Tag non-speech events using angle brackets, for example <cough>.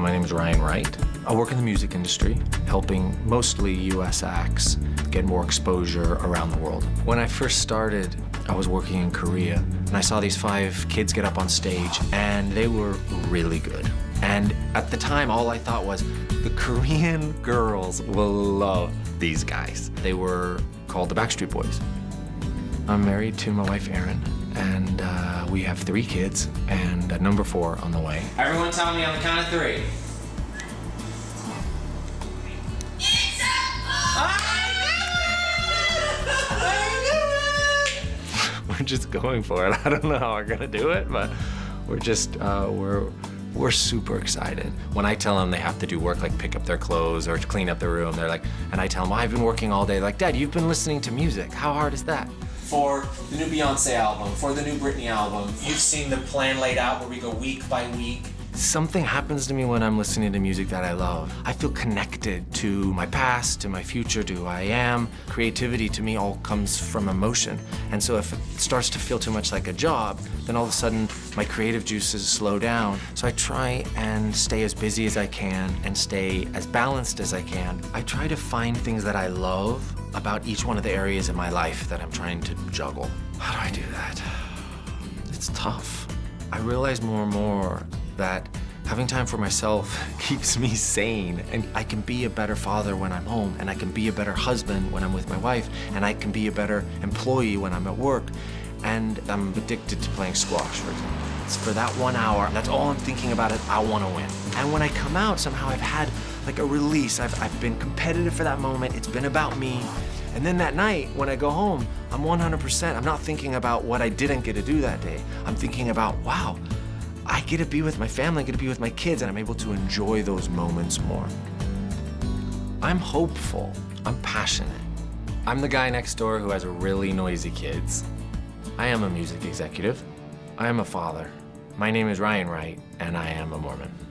My name is Ryan Wright. I work in the music industry, helping mostly US acts get more exposure around the world. When I first started, I was working in Korea, and I saw these five kids get up on stage, and they were really good. And at the time, all I thought was, the Korean <laughs> girls will love these guys. They were called the Backstreet Boys. I'm married to my wife, Erin, and uh, we have three kids and uh, number four on the way. Everyone tell me on the count of three. we're just going for it. I don't know how we're gonna do it, but we're just uh, we're we're super excited. When I tell them they have to do work like pick up their clothes or clean up their room, they're like, and I tell them I've been working all day. Like, Dad, you've been listening to music. How hard is that? For the new Beyonce album, for the new Britney album, you've seen the plan laid out where we go week by week. Something happens to me when I'm listening to music that I love. I feel connected to my past, to my future, to who I am. Creativity to me all comes from emotion. And so if it starts to feel too much like a job, then all of a sudden my creative juices slow down. So I try and stay as busy as I can and stay as balanced as I can. I try to find things that I love about each one of the areas in my life that I'm trying to juggle. How do I do that? It's tough. I realize more and more that having time for myself <laughs> keeps me sane and I can be a better father when I'm home and I can be a better husband when I'm with my wife and I can be a better employee when I'm at work and I'm addicted to playing squash for example. It's for that one hour, that's all I'm thinking about it, I want to win. And when I come out, somehow I've had like a release. I've, I've been competitive for that moment. It's been about me. And then that night, when I go home, I'm 100%. I'm not thinking about what I didn't get to do that day. I'm thinking about, wow, I get to be with my family, I get to be with my kids, and I'm able to enjoy those moments more. I'm hopeful. I'm passionate. I'm the guy next door who has really noisy kids. I am a music executive. I am a father. My name is Ryan Wright, and I am a Mormon.